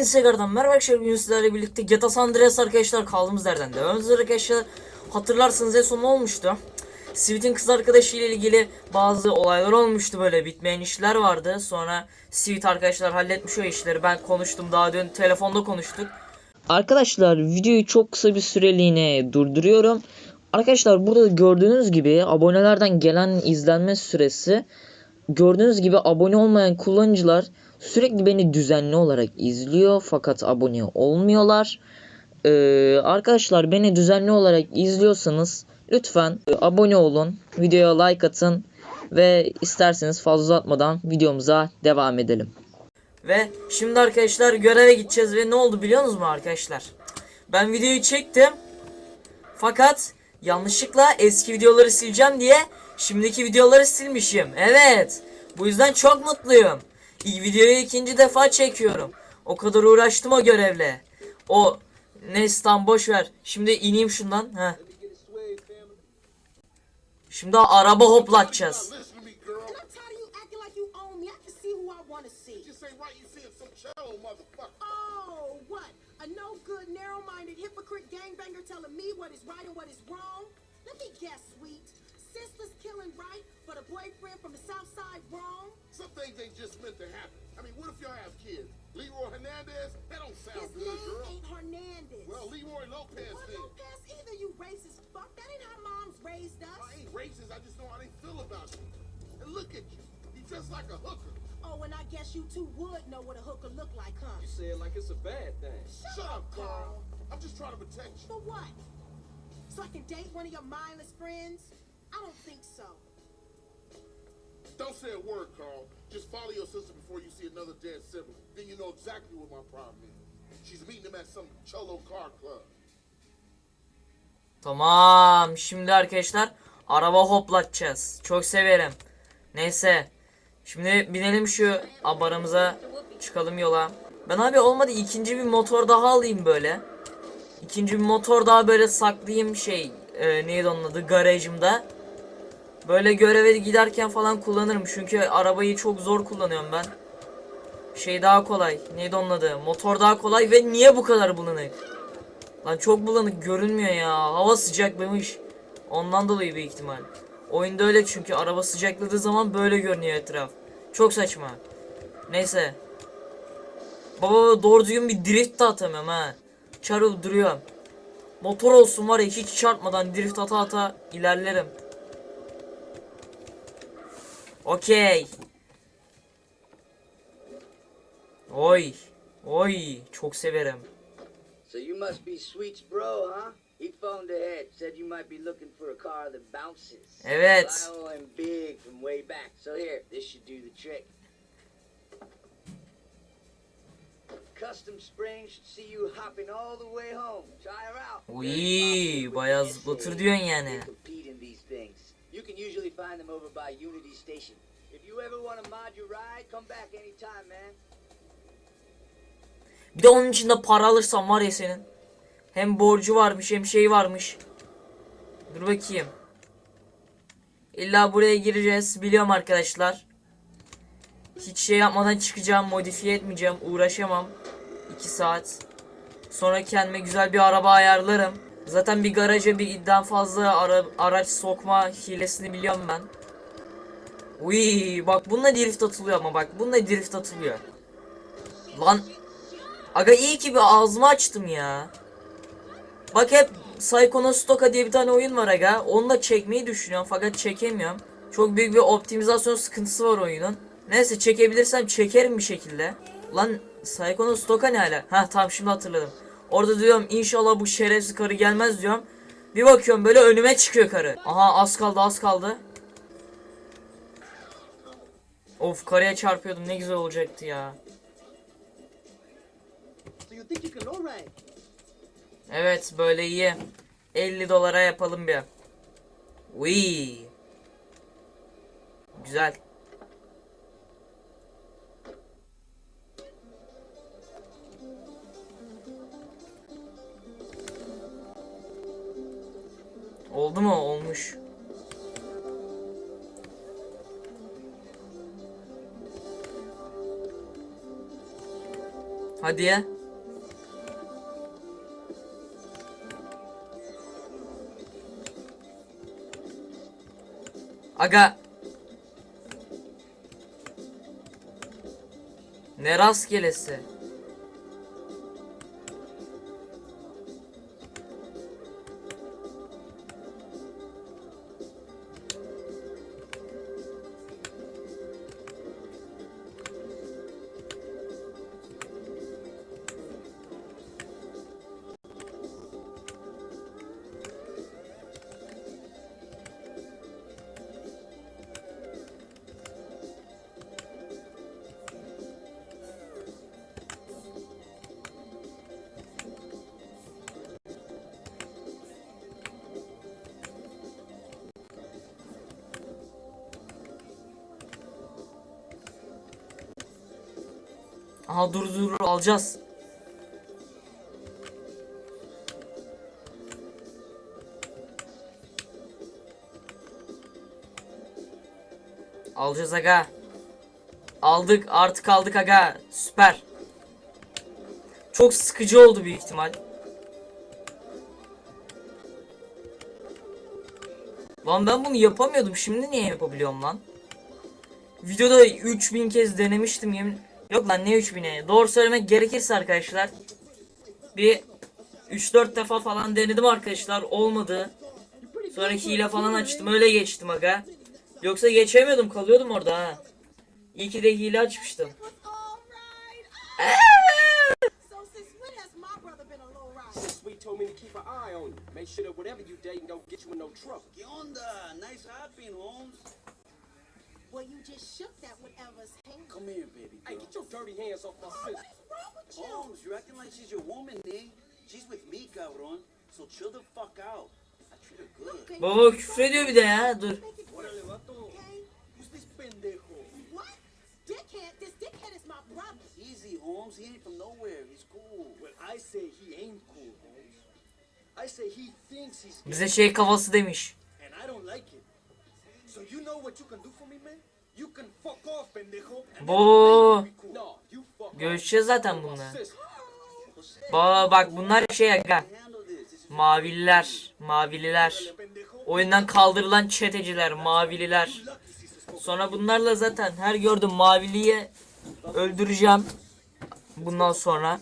Instagram'dan merhaba arkadaşlar. Bugün sizlerle birlikte GTA San Andreas arkadaşlar kaldığımız yerden devam ediyoruz arkadaşlar. Hatırlarsınız en son ne olmuştu? Sweet'in kız arkadaşı ile ilgili bazı olaylar olmuştu böyle bitmeyen işler vardı. Sonra Sweet arkadaşlar halletmiş o işleri. Ben konuştum daha dün telefonda konuştuk. Arkadaşlar videoyu çok kısa bir süreliğine durduruyorum. Arkadaşlar burada gördüğünüz gibi abonelerden gelen izlenme süresi Gördüğünüz gibi abone olmayan kullanıcılar sürekli beni düzenli olarak izliyor fakat abone olmuyorlar. Ee, arkadaşlar beni düzenli olarak izliyorsanız lütfen e, abone olun, videoya like atın ve isterseniz fazla uzatmadan videomuza devam edelim. Ve şimdi arkadaşlar göreve gideceğiz ve ne oldu biliyor musunuz mu arkadaşlar? Ben videoyu çektim fakat yanlışlıkla eski videoları sileceğim diye şimdiki videoları silmişim. Evet. Bu yüzden çok mutluyum. Videoyu ikinci defa çekiyorum. O kadar uğraştım o görevle. O neyse tamam boş ver. Şimdi ineyim şundan. Heh. Şimdi araba hoplatacağız. Let me guess, sweet. Sisters killing right, but a boyfriend from the south side wrong? Some things ain't just meant to happen. I mean, what if y'all have kids? Leroy Hernandez? That don't sound His good, name girl. ain't Hernandez. Well, Leroy Lopez Well, then. Lopez either, you racist fuck. That ain't how moms raised us. I ain't racist. I just know how they feel about you. And look at you. You just like a hooker. Oh, and I guess you two would know what a hooker look like, huh? You say it like it's a bad thing. Shut up, Carl. I'm just trying to protect you. For what? So I can date one of your mindless friends? I don't think so. Don't say a word, Carl. Just follow your sister before you see another dead sibling. Then you know exactly what my problem is. She's meeting him at some cholo car club. Tamam. Şimdi arkadaşlar araba hoplatacağız. Çok severim. Neyse. Şimdi binelim şu abaramıza. Çıkalım yola. Ben abi olmadı ikinci bir motor daha alayım böyle. İkinci bir motor daha böyle saklayayım şey. E, neydi onun adı garajımda. Böyle göreve giderken falan kullanırım. Çünkü arabayı çok zor kullanıyorum ben. Şey daha kolay. Neydi onun adı? Motor daha kolay ve niye bu kadar bulanık? Lan çok bulanık görünmüyor ya. Hava sıcaklamış. Ondan dolayı büyük ihtimal. Oyunda öyle çünkü araba sıcakladığı zaman böyle görünüyor etraf. Çok saçma. Neyse. Baba doğru düzgün bir drift de atamıyorum ha. Çarıl duruyorum. Motor olsun var ya hiç çarpmadan drift ata ata ilerlerim. Okey. Oy. Oy. Çok severim. So you must be Sweet's bro, huh? He phoned ahead, said you might be looking for a car that bounces. Evet. Owe him big from way back. So here, this should do the trick. Custom spring should see you hopping all the way home. Try her out. Uy, bayağı zıplatır diyorsun yani. They compete in these things. You can usually find them over by Unity Station. If you ever want to mod your ride, come back anytime, man. Bir de onun içinde para alırsan var ya senin. Hem borcu varmış hem şey varmış. Dur bakayım. İlla buraya gireceğiz. Biliyorum arkadaşlar. Hiç şey yapmadan çıkacağım. Modifiye etmeyeceğim. Uğraşamam. 2 saat. Sonra kendime güzel bir araba ayarlarım. Zaten bir garaja birden fazla ara- araç sokma hilesini biliyorum ben. Uy, bak bununla drift atılıyor ama bak bununla drift atılıyor. Lan Aga iyi ki bir ağzımı açtım ya. Bak hep Psychono Stoka diye bir tane oyun var aga. Onu da çekmeyi düşünüyorum fakat çekemiyorum. Çok büyük bir optimizasyon sıkıntısı var oyunun. Neyse çekebilirsem çekerim bir şekilde. Lan Psychono Stoka ne hala? Ha tamam şimdi hatırladım. Orada diyorum inşallah bu şerefsiz karı gelmez diyorum. Bir bakıyorum böyle önüme çıkıyor karı. Aha az kaldı az kaldı. Of karıya çarpıyordum ne güzel olacaktı ya. Evet böyle iyi. 50 dolara yapalım bir. Uy. Güzel. Oldu mu? Olmuş. Hadi ya. Aga. Ne rastgelesi. Aha dur dur alacağız. Alacağız aga. Aldık artık aldık aga. Süper. Çok sıkıcı oldu büyük ihtimal. Lan ben bunu yapamıyordum. Şimdi niye yapabiliyorum lan? Videoda 3000 kez denemiştim yemin. Yok lan ne 3000'e? Doğru söylemek gerekirse arkadaşlar. Bir 3-4 defa falan denedim arkadaşlar. Olmadı. Sonra hile falan açtım. Öyle geçtim aga. Yoksa geçemiyordum. Kalıyordum orada ha. İyi ki de hile açmıştım. Told me to keep an eye on you. Make sure that whatever you dating don't get you in no trouble. ¿Qué onda? Nice hopping, Holmes. Well, you just shook that whatever's hand. Come here, baby Hey, girl. get your dirty hands off my sister. is wrong with you? Holmes, you're acting like she's your woman, eh? She's with me, cabron. So chill the fuck out. I treat her good. Baba küfür ediyor bir de ya. Dur. Órale, vato. okay? Who's this pendejo? What? Dickhead? This dickhead is my brother. Easy, Holmes. He ain't from nowhere. He's cool. Well, I say he ain't cool, Holmes. I say he thinks he's Bize şey kafası demiş. and I don't like it. So you know what you can do for me, man? You can fuck off, pendejo. fuck Görüşeceğiz zaten. Sister. Baba bak bunlar şey aga. Mavililer. Mavililer. Oyundan kaldırılan çeteciler. Mavililer. Sonra bunlarla zaten her gördüm maviliyi öldüreceğim. Bundan sonra.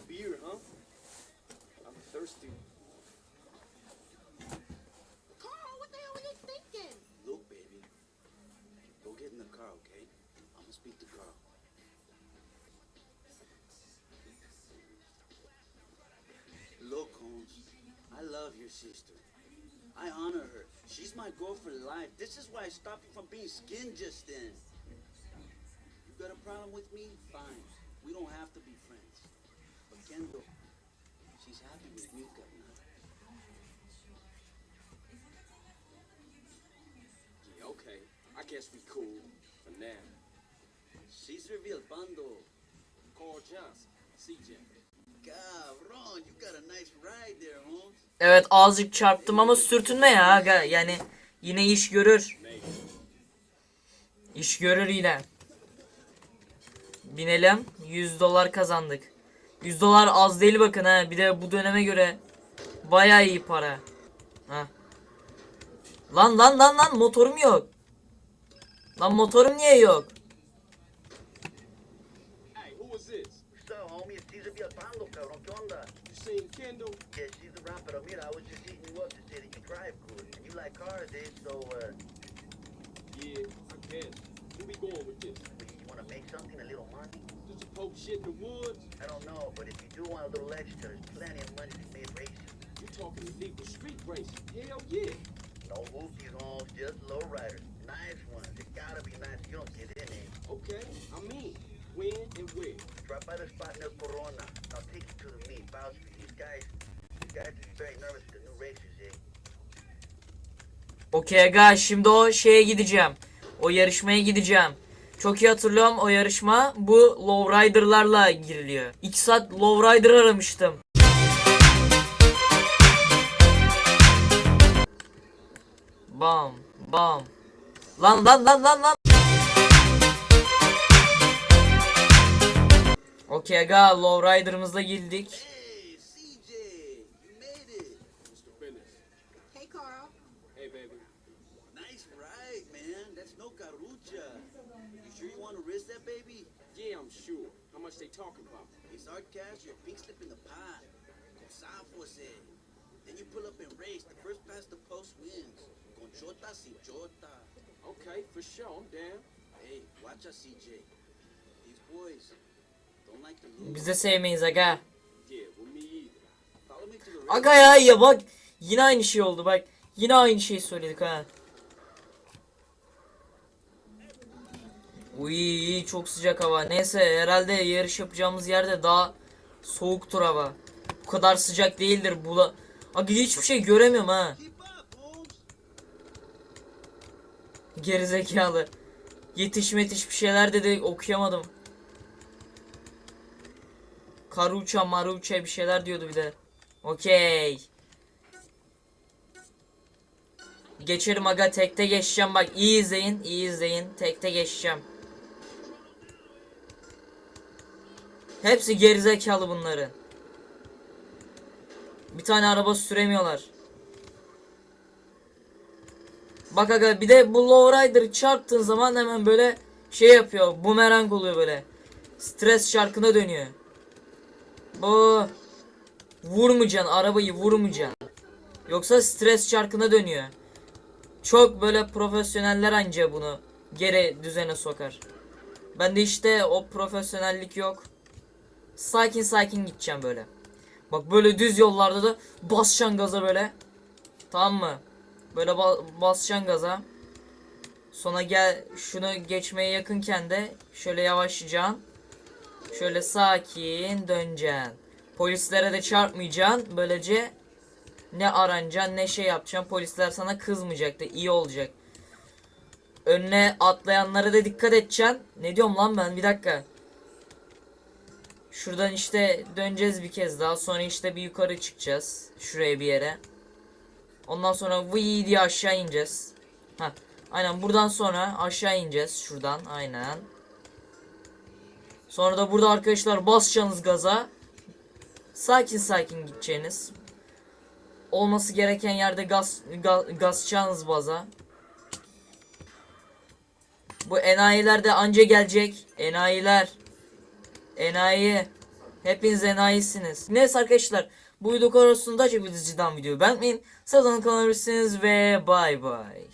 Sister. I honor her. She's my girl for life. This is why I stopped you from being skinned just then. You got a problem with me? Fine. We don't have to be friends. But Kendall, she's happy with me, Governor. Yeah, okay. I guess we cool for now. She's Cesar Vilbando. Carl Johnson, CJ. Cabron, you got a nice ride there, Holmes. Evet azıcık çarptım ama sürtünme ya. Yani yine iş görür. İş görür yine. Binelim. 100 dolar kazandık. 100 dolar az değil bakın ha. Bir de bu döneme göre bayağı iyi para. Ha. Lan lan lan lan motorum yok. Lan motorum niye yok? Hey, who is this? What's up, homie? It's Cesar Villalpando, cabrón. ¿Qué onda? You seen Kendall? Yeah, she's around, pero mira, I was just eating you up to say that you drive good. And you like cars, eh? So, uh, Yeah, I guess. Where we going with this? you want to make something, a little money? Just a poke shit in the woods? I don't know, but if you do want a little extra, there's plenty of money to be made racing. You talking illegal street racing? Hell yeah. No whoopies, homes, just low riders. Nice ones. It gotta be nice. You don't get in, eh? Okay, I'm in. When and where? Drop by the spot in El Corona. I'll take you to the meet. Vouch for these guys. Okey aga şimdi o şeye gideceğim. O yarışmaya gideceğim. Çok iyi hatırlıyorum o yarışma bu lowrider'larla giriliyor. 2 saat lowrider aramıştım. Bam bam. Lan lan lan lan lan. Okey aga Lowrider'ımızla girdik. Hey, CJ, you made it. Hey, Carl. Nice ride, man. That's no carucha. You sure you want to risk that, baby? Yeah, I'm sure. How much they talking about? It's our cash, your pink slip in the pot. Con Jose. Then you pull up and race. The first past the post wins. Con chota sin chota. Okay, for sure. I'm down. Hey, watch out, CJ. These boys don't like to lose. Sevmeyiz aga. Yeah, well, me either. Follow me to the race. Aga ya ya bak. Yine aynı şey oldu bak. Yine aynı şeyi söyledik ha. Uy çok sıcak hava. Neyse herhalde yarış yapacağımız yerde daha soğuktur hava. Bu kadar sıcak değildir. Bula... Aga hiçbir şey göremiyorum ha. Gerizekalı. Yetiş metiş bir şeyler dedi okuyamadım. Karuça maruça bir şeyler diyordu bir de. Okey. Geçerim aga tekte geçeceğim bak iyi izleyin iyi izleyin tekte geçeceğim. Hepsi gerizekalı bunların. Bir tane araba süremiyorlar. Bak aga bir de bu lowrider çarptığın zaman hemen böyle şey yapıyor. Bumerang oluyor böyle. Stres şarkına dönüyor. Bu vurmayacaksın arabayı vurmayacaksın. Yoksa stres şarkına dönüyor. Çok böyle profesyoneller anca bunu geri düzene sokar. Bende işte o profesyonellik yok. Sakin sakin gideceğim böyle. Bak böyle düz yollarda da basacaksın gaza böyle. Tamam mı? Böyle ba- basacaksın gaza. Sonra gel şunu geçmeye yakınken de şöyle yavaşlayacaksın. Şöyle sakin döneceksin. Polislere de çarpmayacaksın. Böylece ne aranacaksın ne şey yapacaksın. Polisler sana kızmayacak da iyi olacak. Önüne atlayanlara da dikkat edeceksin. Ne diyorum lan ben bir dakika. Şuradan işte döneceğiz bir kez daha. Sonra işte bir yukarı çıkacağız. Şuraya bir yere. Ondan sonra vıy diye aşağı ineceğiz. Ha, aynen buradan sonra aşağı ineceğiz şuradan aynen. Sonra da burada arkadaşlar basacaksınız gaza. Sakin sakin gideceğiniz. Olması gereken yerde gaz gaz gasacaksınız baza. Bu enayiler de anca gelecek. Enayiler. Enayi. Hepiniz enayisiniz. Neyse arkadaşlar. Bu video konusunda çok bir video beğenmeyin. Sıradan kalabilirsiniz ve bay bay.